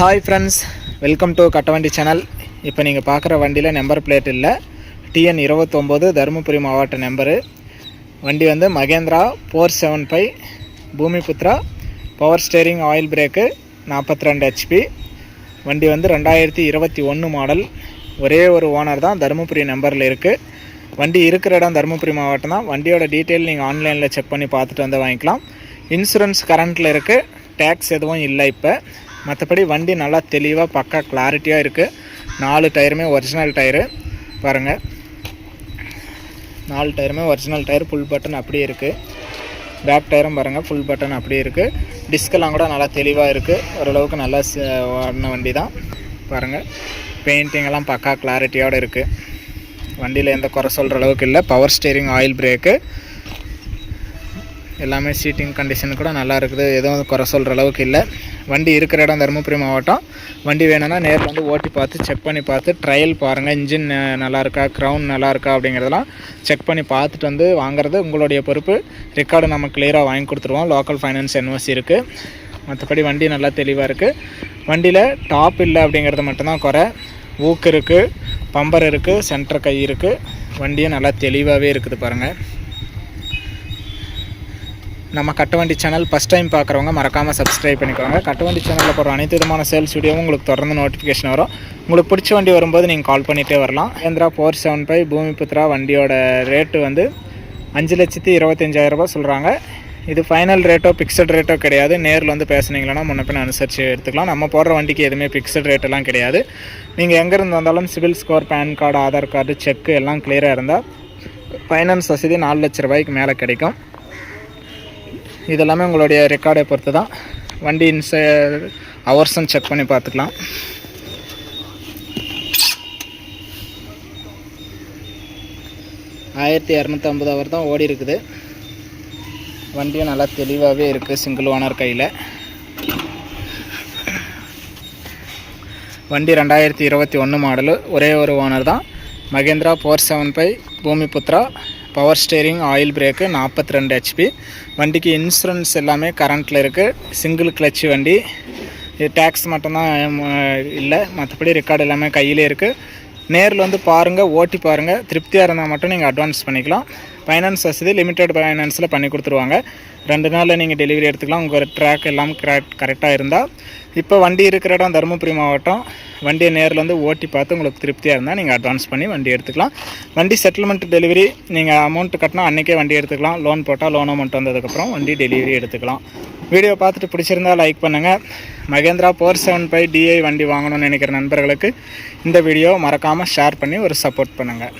Hi friends welcome to Kattavandi channel இப்போ நீங்கள் பார்க்குற வண்டியில் நம்பர் பிளேட் இல்லை. டிஎன் இருபத்தொம்போது தருமபுரி மாவட்ட நம்பரு வண்டி வந்து Mahindra four seven five Bhoomiputra power steering oil brake நாற்பத்தி ரெண்டு ஹெச்பி வண்டி வந்து ரெண்டாயிரத்தி இருபத்தி ஒன்று மாடல் ஒரே ஒரு ஓனர் தான் தருமபுரி நம்பரில் இருக்குது வண்டி இருக்கிற இடம் தருமபுரி மாவட்டம் தான். வண்டியோட டீட்டெயில் நீங்கள் ஆன்லைனில் செக் பண்ணி பார்த்துட்டு வந்து வாங்கிக்கலாம். இன்சூரன்ஸ் கரண்ட்டில் இருக்குது டேக்ஸ் எதுவும் இல்லை இப்போ. மற்றபடி வண்டி நல்லா தெளிவாக பக்கா கிளாரிட்டியாக இருக்குது நாலு டயருமே ஒரிஜினல் டயரு. பாருங்கள் நாலு டயருமே ஒரிஜினல் டயர். ஃபுல் பட்டன் அப்படியே இருக்குது பேக் டயரும் பாருங்கள் ஃபுல் பட்டன் அப்படியே இருக்குது டிஸ்கெல்லாம் கூட நல்லா தெளிவாக இருக்குது ஓரளவுக்கு நல்லா ஓடின வண்டி தான். பாருங்கள் பெயிண்டிங் எல்லாம் பக்கா கிளாரிட்டியோடு இருக்குது வண்டியில் எந்த குறை சொல்கிற அளவுக்கு இல்லை. பவர் ஸ்டேரிங் ஆயில் பிரேக்கு எல்லாமே சீட்டிங் கண்டிஷன் கூட நல்லா இருக்குது. எதுவும் குறை சொல்கிற அளவுக்கு இல்லை. வண்டி இருக்கிற இடம் தருமபுரி மாவட்டம். வண்டி வேணும்னா நேரில் வந்து ஓட்டி பார்த்து செக் பண்ணி பார்த்து ட்ரையல் பாருங்கள் இன்ஜின் நல்லா இருக்கா? க்ரௌன் நல்லா இருக்கா? அப்படிங்கிறதெல்லாம் செக் பண்ணி பார்த்துட்டு வந்து வாங்குறது உங்களுடைய பொறுப்பு. ரெக்கார்டு நம்ம கிளியராக வாங்கி கொடுத்துருவோம். லோக்கல் ஃபைனான்ஸ் என்ஓசி இருக்குது மற்றபடி வண்டி நல்லா தெளிவாக இருக்குது வண்டியில் டாப் இல்லை அப்படிங்கிறது மட்டும்தான் குறை. ஊக்கு இருக்குது பம்பர் இருக்குது சென்டர் கை இருக்குது வண்டியும் நல்லா தெளிவாகவே இருக்குது பாருங்கள் நம்ம கட்டுவண்டி சேனல் ஃபஸ்ட் டைம் பார்க்குறவங்க மறக்காமல் சப்ஸ்கிரைப் பண்ணிக்கோங்க. கட்டுவண்டி சேனலில் போகிற அனைத்து விதமான சேல்ஸ் வீடியோவும் உங்களுக்கு தொடர்ந்து நோட்டிஃபிகேஷன் வரும். உங்களுக்கு பிடிச்ச வண்டி வரும்போது நீங்கள் கால் பண்ணிகிட்டே வரலாம். ஏந்திரா ஃபோர் செவன் ஃபைவ் பூமிபுத்ரா வண்டியோட ரேட்டு வந்து அஞ்சு லட்சத்தி இருபத்தஞ்சாயிரம் சொல்கிறாங்க இது ஃபைனல் ரேட்டோ பிக்ஸட் ரேட்டோ கிடையாது. நேரில் வந்து பேசுனீங்கன்னா முன்னப்பின் அனுசரித்து எடுத்துக்கலாம். நம்ம போடுற வண்டிக்கு எதுவுமே ஃபிக்ஸட் ரேட்டெல்லாம் கிடையாது. நீங்கள் எங்கேருந்து வந்தாலும் CIBIL score PAN card Aadhaar card cheque எல்லாம் கிளியராக இருந்தால் ஃபைனான்ஸ் வசதி நாலு லட்ச ரூபாய்க்கு மேலே கிடைக்கும். இதெல்லாமே உங்களுடைய ரெக்கார்டை பொறுத்து தான் வண்டி இன்ச அவர்ஸும் செக் பண்ணி பார்த்துக்கலாம். ஆயிரத்தி இரநூத்தம்பது ஹவர் தான் ஓடி இருக்குது. வண்டியும் நல்லா தெளிவாகவே இருக்குது சிங்கிள் ஓனர் கையில். வண்டி ரெண்டாயிரத்தி இருபத்தி ஒன்று மாடலு ஒரே ஒரு ஓனர் தான். Mahindra four seven five Bhoomiputra. Power steering oil brake நாற்பத்தி ரெண்டு ஹெச்பி வண்டிக்கு இன்சூரன்ஸ் எல்லாமே கரண்ட்டில் இருக்குது சிங்கிள் கிளச்சு வண்டி. டேக்ஸ் மட்டும்தான் இல்லை. மற்றபடி ரெக்கார்டு எல்லாமே கையிலே இருக்குது நேரில் வந்து பாருங்கள் ஓட்டி பாருங்கள் திருப்தியாக இருந்தால் மட்டும் நீங்கள் அட்வான்ஸ் பண்ணிக்கலாம். ஃபைனான்ஸ் வசதி லிமிட்டெட் ஃபைனான்ஸில் பண்ணி கொடுத்துருவாங்க. ரெண்டு நாளில் நீங்கள் டெலிவரி எடுத்துக்கலாம். உங்கள் ட்ராக் எல்லாம் கரெக்ட் கரெக்டாக இருந்தால் இப்போ வண்டி இருக்கிற இடம் தருமபுரி மாவட்டம். வண்டியை நேரில் வந்து ஓட்டி பார்த்து உங்களுக்கு திருப்தியாக இருந்தால் நீங்கள் அட்வான்ஸ் பண்ணி வண்டி எடுத்துக்கலாம். வண்டி செட்டில்மெண்ட் டெலிவரி நீங்கள் அமௌண்ட் கட்டினா அன்றைக்கே வண்டி எடுத்துக்கலாம். லோன் போட்டால் லோன் அமௌண்ட் வந்ததுக்கப்புறம் வண்டி டெலிவரி எடுத்துக்கலாம். வீடியோ பார்த்துட்டு பிடிச்சிருந்தா லைக் பண்ணுங்கள் Mahindra four seven five DI வண்டி வாங்கணும்னு நினைக்கிற நண்பர்களுக்கு இந்த வீடியோ மறக்காமல் ஷேர் பண்ணி ஒரு சப்போர்ட் பண்ணுங்கள்